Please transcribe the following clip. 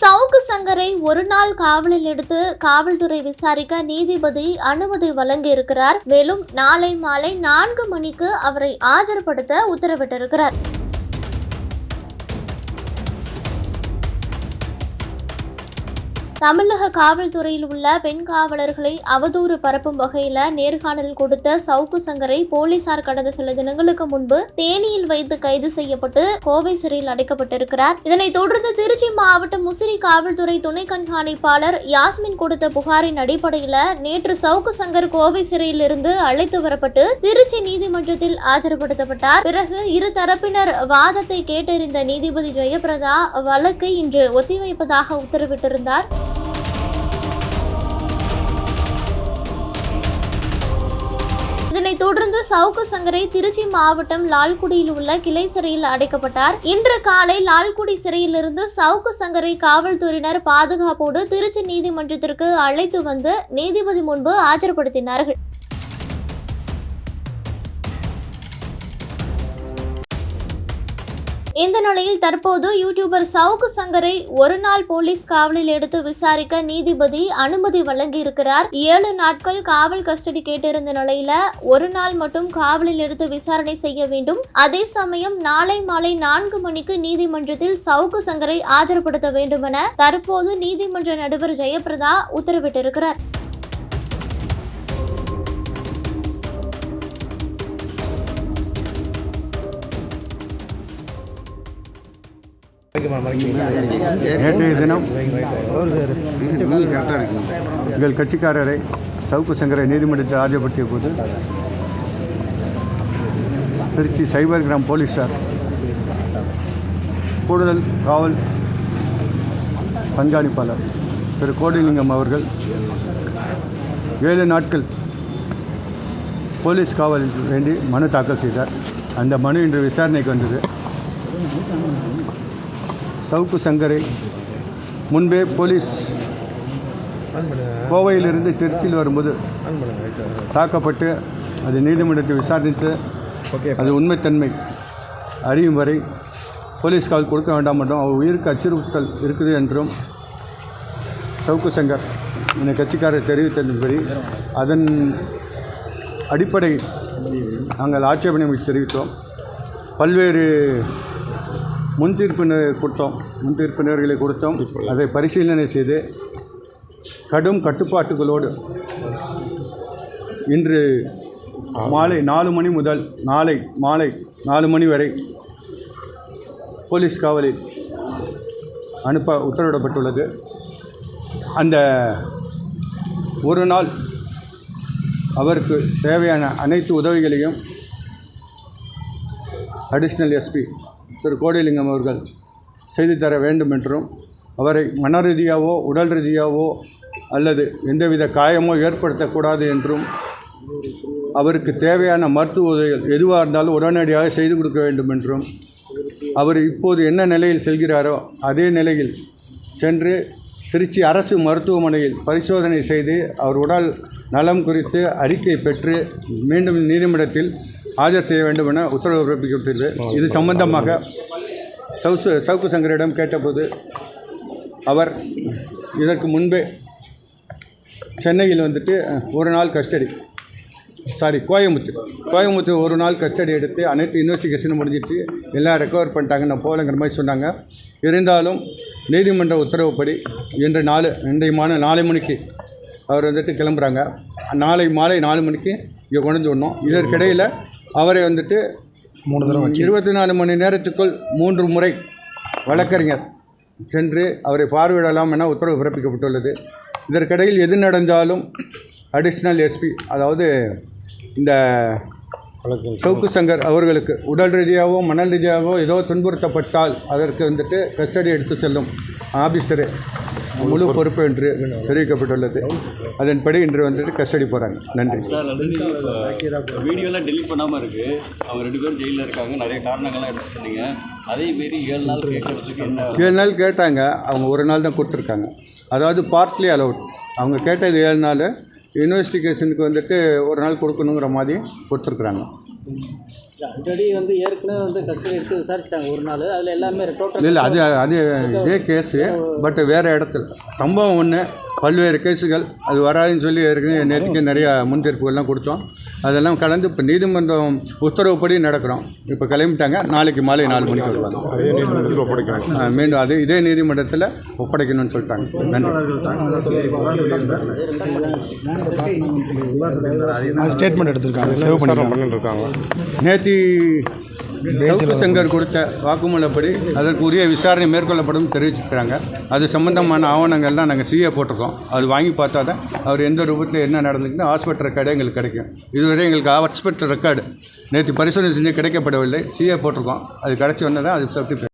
சவுக்கு சங்கரை ஒரு நாள் காவலில் எடுத்து காவல்துறை விசாரிக்க நீதிபதி அனுமதி வழங்கியிருக்கிறார். மேலும் நாளை மாலை நான்கு மணிக்கு அவரை ஆஜர்படுத்த உத்தரவிட்டிருக்கிறார். தமிழக காவல்துறையில் உள்ள பெண் காவலர்களை அவதூறு பரப்பும் வகையில நேர்காணல் கொடுத்த சவுக்கு சங்கரை போலீசார் கடந்த சில தினங்களுக்கு முன்பு தேனியில் வைத்து கைது செய்யப்பட்டு கோவை சிறையில் அடைக்கப்பட்டிருக்கிறார். இதனைத் தொடர்ந்து திருச்சி மாவட்டம் முசிறி காவல்துறை துணை கண்காணிப்பாளர் யாஸ்மின் கொடுத்த புகாரின் அடிப்படையில் நேற்று சவுக்கு சங்கர் கோவை சிறையில் இருந்து அழைத்து வரப்பட்டு திருச்சி நீதிமன்றத்தில் ஆஜர்படுத்தப்பட்டார். பிறகு இரு தரப்பினர் வாதத்தை கேட்டறிந்த நீதிபதி ஜெயபிரதா வழக்கை இன்று ஒத்திவைப்பதாக உத்தரவிட்டிருந்தார். இதனைத் தொடர்ந்து சவுக்கு சங்கரை திருச்சி மாவட்டம் லால்குடியில் உள்ள கிளை சிறையில் அடைக்கப்பட்டார். இன்று காலை லால்குடி சிறையிலிருந்து சவுக்கு சங்கரை காவல்துறையினர் பாதுகாப்போடு திருச்சி நீதிமன்றத்திற்கு அழைத்து வந்து நீதிபதி முன்பு ஆஜர்படுத்தினார்கள். இந்த நிலையில் தற்போது யூடியூபர் சவுக்கு சங்கரை ஒரு நாள் போலீஸ் காவலில் எடுத்து விசாரிக்க நீதிபதி அனுமதி வழங்கியிருக்கிறார். ஏழு நாட்கள் காவல் கஸ்டடி கேட்டிருந்த நிலையில ஒரு நாள் மட்டும் காவலில் எடுத்து விசாரணை செய்ய வேண்டும். அதே சமயம் நாளை மாலை நான்கு மணிக்கு நீதிமன்றத்தில் சவுக்கு சங்கரை ஆஜர்படுத்த வேண்டுமென தற்போது நீதிமன்ற நடுவர் ஜெயபிரதா உத்தரவிட்டிருக்கிறார். நேற்றைய தினம் எங்கள் கட்சிக்காரரை சவுக்கு சங்கரை நீதிமன்றத்தில் ஆஜர்படுத்திய போது திருச்சி சைபர் கிராம் போலீஸார் கூடுதல் காவல் கண்காணிப்பாளர் திரு கோடிலிங்கம் அவர்கள் ஏழு நாட்கள் போலீஸ் காவலில் வேண்டி மனு தாக்கல் செய்தார். அந்த மனு இன்று விசாரணைக்கு வந்தது. சவுக்கு சங்கரை. முன்பே போலீஸ் கோவையிலிருந்து திருச்சியில் வரும்போது தாக்கப்பட்டு அது நீதிமன்றத்தை விசாரித்து அது உண்மைத்தன்மை அறியும் வரை போலீஸ் கால் கொடுக்க வேண்டாம் என்றும் அவர் உயிருக்கு அச்சுறுத்தல் இருக்குது என்றும் சவுக்கு சங்கர் இந்த கட்சிக்காரர் தெரிவித்தபடி அதன் அடிப்படை நாங்கள் ஆட்சேபனை தெரிவித்தோம். பல்வேறு முன்தீர்ப்பினர் கொடுத்தோம். முன்தீர்ப்பினர்களை கொடுத்தோம். அதை பரிசீலனை செய்து கடும் கட்டுப்பாட்டுகளோடு இன்று மாலை நாலு மணி முதல் நாளை மாலை நாலு மணி வரை போலீஸ் காவலில் அனுப்ப உத்தரவிடப்பட்டுள்ளது. அந்த ஒரு நாள் அவருக்கு தேவையான அனைத்து உதவிகளையும் அடிஷ்னல் எஸ்பி திரு கோடிலிங்கம் அவர்கள் செய்து தர வேண்டும் என்றும் அவரை மன ரீதியாவோ உடல் ரீதியாவோ அல்லது எந்தவித காயமோ ஏற்படுத்தக்கூடாது என்றும் அவருக்கு தேவையான மருத்துவ உதவிகள் எதுவாக இருந்தாலும் உடனடியாக செய்து கொடுக்க வேண்டும் என்றும் அவர் இப்போது என்ன நிலையில் செல்கிறாரோ அதே நிலையில் சென்று திருச்சி அரசு மருத்துவமனையில் பரிசோதனை செய்து அவர் உடல் நலம் குறித்து அறிக்கை பெற்று மீண்டும் நீதிமன்றத்தில் ஆஜர் செய்ய வேண்டும் என உத்தரவு பிறப்பிக்கப்பட்டது இது சம்பந்தமாக சவுசு சவுக்கு சங்கரிடம் கேட்டபோது அவர் இதற்கு முன்பே சென்னையில் வந்துட்டு ஒரு நாள் கஸ்டடி சாரி கோயம்புத்தூர் கோயம்புத்தூர் ஒரு நாள் கஸ்டடி எடுத்து அனைத்து இன்வெஸ்டிகேஷனும் முடிஞ்சிச்சு எல்லாம் ரெக்கவர் பண்ணிட்டாங்க நான் போகலங்கிற மாதிரி சொன்னாங்க. இருந்தாலும் நீதிமன்ற உத்தரவுப்படி இன்று நாலு இன்றைய மாலை நாலு மணிக்கு அவர் வந்துட்டு கிளம்புறாங்க. நாளை மாலை நாலு மணிக்கு இங்கே கொண்டு வந்து விடணும். இதற்கிடையில் அவரை வந்துட்டு மூணு தடவை இருபத்தி நாலு மணி நேரத்துக்குள் மூன்று முறை வழக்கறிஞர் சென்று அவரை பார்வையிடலாம் என உத்தரவு பிறப்பிக்கப்பட்டுள்ளது. இதற்கிடையில் எது நடந்தாலும் அடிஷ்னல் எஸ்பி அதாவது இந்த சவுக்கு சங்கர் அவர்களுக்கு உடல் ரீதியாகவோ மனல் ரீதியாகவோ ஏதோ துன்புறுத்தப்பட்டால் அதற்கு வந்துட்டு கஸ்டடி எடுத்து செல்லும் ஆபீசரே முழு பொறுப்பு. என்று தெரிவிக்கப்பட்டுள்ளது. அதன்படி இன்று வந்துட்டு கஸ்டடி போகிறாங்க நன்றி. வீடியோலாம் டெலிட் பண்ணாமல் இருக்குது அவங்க ரெண்டு பேரும் ஜெயிலில் இருக்காங்க. நிறைய காரணங்கள்லாம் எடுத்து சொன்னீங்க. அதே மாரி ஏழு நாள் கேட்கறதுக்கு என்ன? ஏழு நாள் கேட்டாங்க. அவங்க ஒரு நாள் தான் கொடுத்துருக்காங்க. அதாவது பார்ட்லி அலவுட் அவங்க கேட்டது ஏழு நாள். இன்வெஸ்டிகேஷனுக்கு வந்துட்டு ஒரு நாள் கொடுக்கணுங்கிற மாதிரி கொடுத்துருக்குறாங்க. ஆல்ரெடி வந்து ஏற்கனவே வந்து கஸ்டடி எடுத்து விசாரிச்சிட்டாங்க ஒரு நாள். அதில் எல்லாமே டோட்டல் இல்லை அது அது இதே கேஸு பட் வேறு இடத்துல. சம்பவம் ஒன்று பல்வேறு கேஸுகள் அது வராதுன்னு சொல்லி ஏற்கனவே நேற்றுக்கு நிறையா முன்தீர்ப்புகள்லாம் கொடுத்தோம். அதெல்லாம் கலந்து இப்போ நீதிமன்றம் உத்தரவுப்படி நடக்கிறோம். இப்போ கிளம்பிட்டாங்க. நாளைக்கு மாலை நாலு மணிக்கு வருவாங்க. அதே நீதிமன்றத்தில் ஒப்படைக்கிறாங்க. ஆ, மீண்டும் அது இதே நீதிமன்றத்தில் ஒப்படைக்கணும்னு சொல்லிட்டாங்க. நன்றி. ஸ்டேட்மெண்ட் எடுத்திருக்காங்க. சேவ் விசாரணை பண்ணிட்டு இருக்காங்க நேற்று சவுக்கு சங்கர் கொடுத்த வாக்குமூலப்படி அதற்கு உரிய விசாரணை மேற்கொள்ளப்படும் தெரிவிச்சிருக்கிறாங்க. அது சம்பந்தமான ஆவணங்கள்லாம் நாங்கள் சிஏ போட்டிருக்கோம். அது வாங்கி பார்த்தா தான் அவர் எந்த ரூபத்தில் என்ன நடந்துக்குன்னு ஹாஸ்பிட்டல் ரெக்கார்டு எங்களுக்கு கிடைக்கும். இதுவரை எங்களுக்கு ஹாஸ்பிட்டல் ரெக்கார்டு நேற்று பரிசோதனை செஞ்சு கிடைக்கப்படவில்லை. சிஏ போட்டிருக்கோம். அது கிடச்சி வந்தால் தான் அது சப்தி